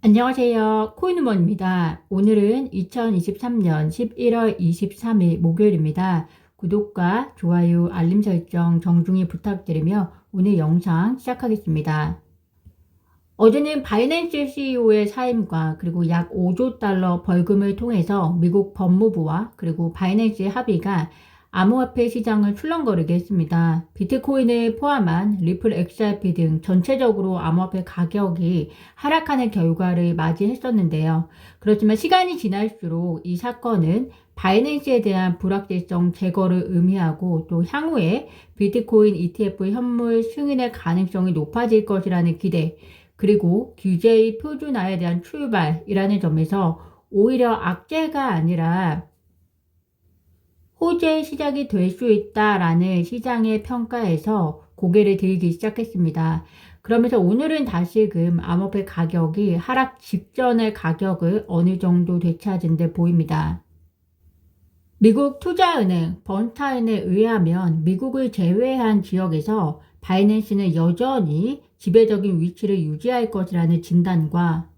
안녕하세요. 코인우먼입니다. 오늘은 2023년 11월 23일 목요일입니다. 구독과 좋아요, 알림 설정 정중히 부탁드리며 오늘 영상 시작하겠습니다. 어제는 바이낸스 CEO의 사임과 그리고 약 5조 달러 벌금을 통해서 미국 법무부와 그리고 바이낸스의 합의가 암호화폐 시장을 출렁거리게 했습니다. 비트코인을 포함한 리플 XRP 등 전체적으로 암호화폐 가격이 하락하는 결과를 맞이했었는데요. 그렇지만 시간이 지날수록 이 사건은 바이낸스에 대한 불확실성 제거를 의미하고 또 향후에 비트코인 ETF 현물 승인의 가능성이 높아질 것이라는 기대, 그리고 규제의 표준화에 대한 출발이라는 점에서 오히려 악재가 아니라 호재의 시작이 될 수 있다라는 시장의 평가에서 고개를 들기 시작했습니다. 그러면서 오늘은 다시금 암호화폐 가격이 하락 직전의 가격을 어느 정도 되찾은 데 보입니다. 미국 투자은행 번타인에 의하면 미국을 제외한 지역에서 바이낸스는 여전히 지배적인 위치를 유지할 것이라는 진단과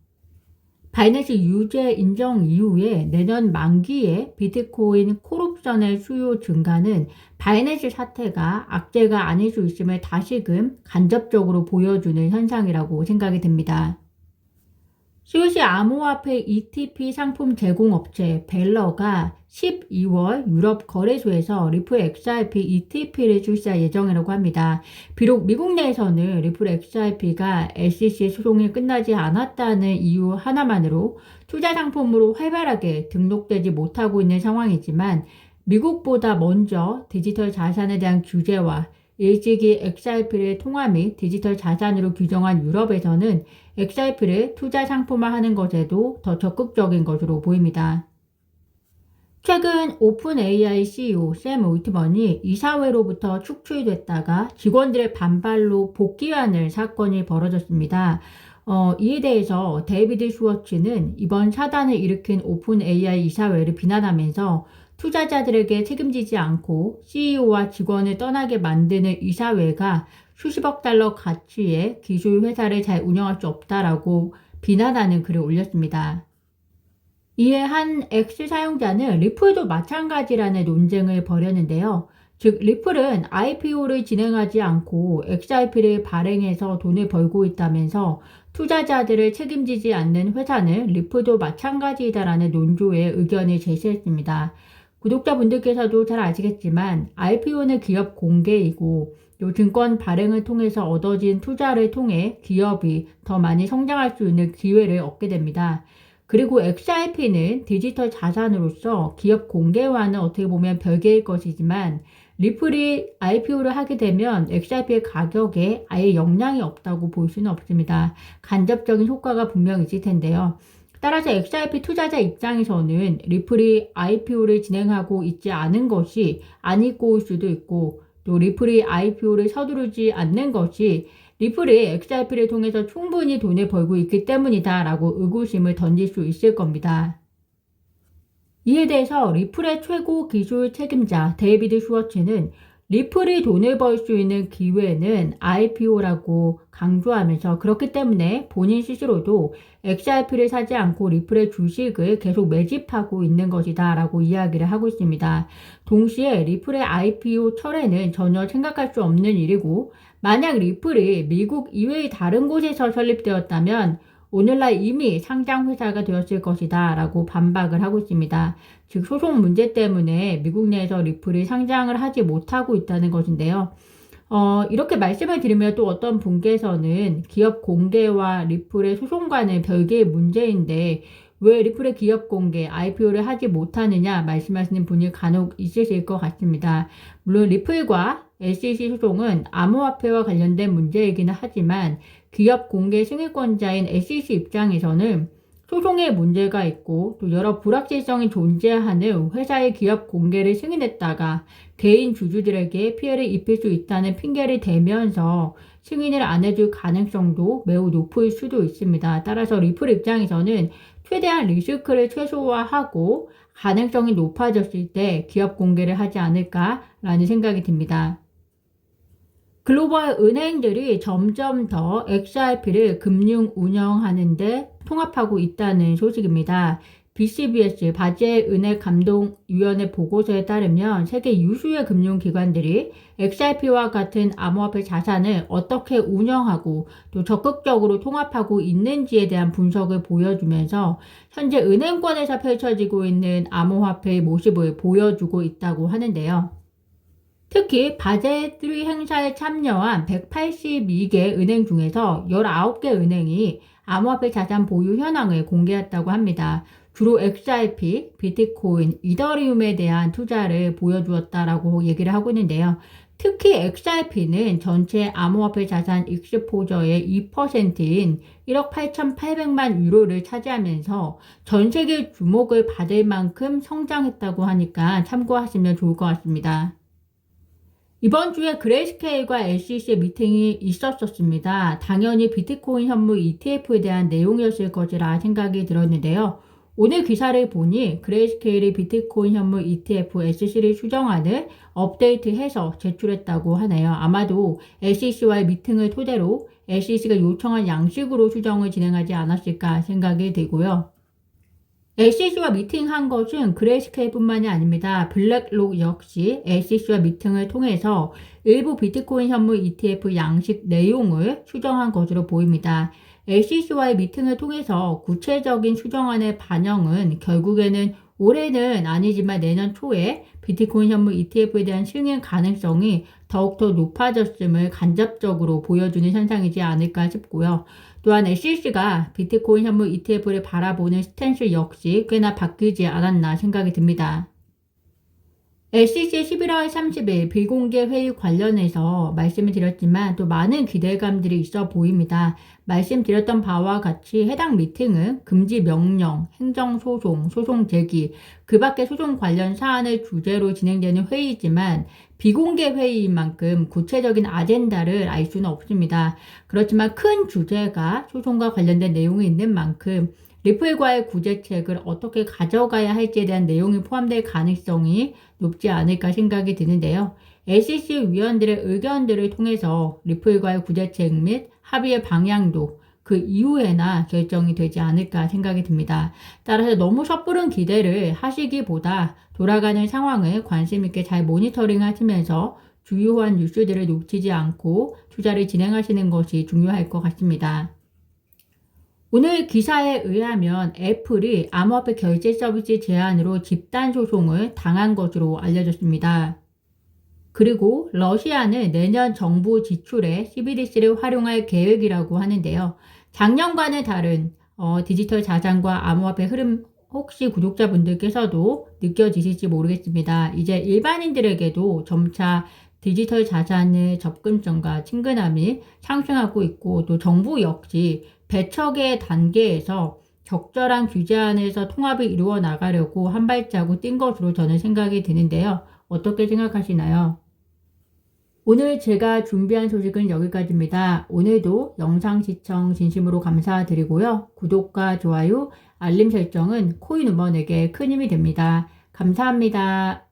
바이낸스 유죄 인정 이후에 내년 만기에 비트코인 콜옵션의 수요 증가는 바이낸스 사태가 악재가 아닐 수 있음을 다시금 간접적으로 보여주는 현상이라고 생각이 듭니다. 스위스 암호화폐 ETP 상품 제공업체 벨러가 12월 유럽 거래소에서 리플 XRP ETP를 출시할 예정이라고 합니다. 비록 미국 내에서는 리플 XRP가 SEC 소송이 끝나지 않았다는 이유 하나만으로 투자 상품으로 활발하게 등록되지 못하고 있는 상황이지만 미국보다 먼저 디지털 자산에 대한 규제와 일찍이 XRP를 통화 및 디지털 자산으로 규정한 유럽에서는 XRP를 투자 상품화하는 것에도 더 적극적인 것으로 보입니다. 최근 오픈 AI CEO 샘 올트먼이 이사회로부터 축출됐다가 직원들의 반발로 복귀하는 사건이 벌어졌습니다. 어, 이에 대해서 데이비드 슈워츠는 이번 차단을 일으킨 오픈 AI 이사회를 비난하면서 투자자들에게 책임지지 않고 CEO와 직원을 떠나게 만드는 이사회가 수십억 달러 가치의 기술 회사를 잘 운영할 수 없다라고 비난하는 글을 올렸습니다. 이에 한 X 사용자는 리플도 마찬가지라는 논쟁을 벌였는데요. 즉, 리플은 IPO를 진행하지 않고 XRP를 발행해서 돈을 벌고 있다면서 투자자들을 책임지지 않는 회사는 리플도 마찬가지이다라는 논조의 의견을 제시했습니다. 구독자분들께서도 잘 아시겠지만 IPO는 기업 공개이고 또 증권 발행을 통해서 얻어진 투자를 통해 기업이 더 많이 성장할 수 있는 기회를 얻게 됩니다. 그리고 XRP는 디지털 자산으로서 기업 공개와는 어떻게 보면 별개일 것이지만 리플이 IPO를 하게 되면 XRP의 가격에 아예 영향이 없다고 볼 수는 없습니다. 간접적인 효과가 분명 있을 텐데요. 따라서 XRP 투자자 입장에서는 리플이 IPO를 진행하고 있지 않은 것이 안이고올 수도 있고 또 리플이 IPO를 서두르지 않는 것이 리플이 XRP를 통해서 충분히 돈을 벌고 있기 때문이다 라고 의구심을 던질 수 있을 겁니다. 이에 대해서 리플의 최고 기술 책임자 데이비드 슈워츠는 리플이 돈을 벌 수 있는 기회는 IPO라고 강조하면서 그렇기 때문에 본인 스스로도 XRP를 사지 않고 리플의 주식을 계속 매집하고 있는 것이다 라고 이야기를 하고 있습니다. 동시에 리플의 IPO 철회는 전혀 생각할 수 없는 일이고 만약 리플이 미국 이외의 다른 곳에서 설립되었다면 오늘날 이미 상장 회사가 되었을 것이다 라고 반박을 하고 있습니다. 즉 소송 문제 때문에 미국 내에서 리플이 상장을 하지 못하고 있다는 것인데요. 어, 이렇게 말씀을 드리면 또 어떤 분께서는 기업 공개와 리플의 소송과는 별개의 문제인데 왜 리플의 기업 공개, IPO를 하지 못하느냐 말씀하시는 분이 간혹 있으실 것 같습니다. 물론 리플과 SEC 소송은 암호화폐와 관련된 문제이기는 하지만 기업 공개 승인권자인 SEC 입장에서는 소송에 문제가 있고 또 여러 불확실성이 존재하는 회사의 기업 공개를 승인했다가 개인 주주들에게 피해를 입힐 수 있다는 핑계를 대면서 승인을 안 해줄 가능성도 매우 높을 수도 있습니다. 따라서 리플 입장에서는 최대한 리스크를 최소화하고 가능성이 높아졌을 때 기업 공개를 하지 않을까라는 생각이 듭니다. 글로벌 은행들이 점점 더 XRP를 금융 운영하는데 통합하고 있다는 소식입니다. BCBS 바제은행 감독위원회 보고서에 따르면 세계 유수의 금융기관들이 XRP와 같은 암호화폐 자산을 어떻게 운영하고 또 적극적으로 통합하고 있는지에 대한 분석을 보여주면서 현재 은행권에서 펼쳐지고 있는 암호화폐의 모습을 보여주고 있다고 하는데요. 특히 바제3 행사에 참여한 182개 은행 중에서 19개 은행이 암호화폐 자산 보유 현황을 공개했다고 합니다. 주로 XRP, 비트코인, 이더리움에 대한 투자를 보여주었다라고 얘기를 하고 있는데요. 특히 XRP는 전체 암호화폐 자산 익스포저의 2%인 1억 8,800만 유로를 차지하면서 전 세계 주목을 받을 만큼 성장했다고 하니까 참고하시면 좋을 것 같습니다. 이번 주에 그레이스케일과 SEC의 미팅이 있었었습니다. 당연히 비트코인 현물 ETF에 대한 내용이었을 것이라 생각이 들었는데요. 오늘 기사를 보니 그레이스케일이 비트코인 현물 ETF SEC를 수정안을 업데이트해서 제출했다고 하네요. 아마도 SEC와의 미팅을 토대로 SEC가 요청한 양식으로 수정을 진행하지 않았을까 생각이 되고요. SEC와 미팅한 것은 그레이스케일뿐만이 아닙니다. 블랙록 역시 SEC와 미팅을 통해서 일부 비트코인 현물 ETF 양식 내용을 수정한 것으로 보입니다. SEC와의 미팅을 통해서 구체적인 수정안의 반영은 결국에는 올해는 아니지만 내년 초에 비트코인 현물 ETF에 대한 승인 가능성이 더욱더 높아졌음을 간접적으로 보여주는 현상이지 않을까 싶고요. 또한 SEC가 비트코인 현물 ETF를 바라보는 스탠스 역시 꽤나 바뀌지 않았나 생각이 듭니다. SEC 11월 30일 비공개 회의 관련해서 말씀을 드렸지만 또 많은 기대감들이 있어 보입니다. 말씀드렸던 바와 같이 해당 미팅은 금지 명령, 행정소송, 소송 제기, 그 밖의 소송 관련 사안을 주제로 진행되는 회의이지만 비공개 회의인 만큼 구체적인 아젠다를 알 수는 없습니다. 그렇지만 큰 주제가 소송과 관련된 내용이 있는 만큼 리플과의 구제책을 어떻게 가져가야 할지에 대한 내용이 포함될 가능성이 높지 않을까 생각이 드는데요. SEC 위원들의 의견들을 통해서 리플과의 구제책 및 합의의 방향도 그 이후에나 결정이 되지 않을까 생각이 듭니다. 따라서 너무 섣부른 기대를 하시기보다 돌아가는 상황을 관심 있게 잘 모니터링 하시면서 주요한 뉴스들을 놓치지 않고 투자를 진행하시는 것이 중요할 것 같습니다. 오늘 기사에 의하면 애플이 암호화폐 결제 서비스 제한으로 집단 소송을 당한 것으로 알려졌습니다. 그리고 러시아는 내년 정부 지출에 CBDC를 활용할 계획이라고 하는데요. 작년과는 다른 어, 디지털 자산과 암호화폐 흐름 혹시 구독자분들께서도 느껴지실지 모르겠습니다. 이제 일반인들에게도 점차 디지털 자산의 접근성과 친근함이 상승하고 있고 또 정부 역시 배척의 단계에서 적절한 규제 안에서 통합을 이루어 나가려고 한 발자국 뛴 것으로 저는 생각이 드는데요. 어떻게 생각하시나요? 오늘 제가 준비한 소식은 여기까지입니다. 오늘도 영상 시청 진심으로 감사드리고요. 구독과 좋아요, 알림 설정은 코인 우먼에게 큰 힘이 됩니다. 감사합니다.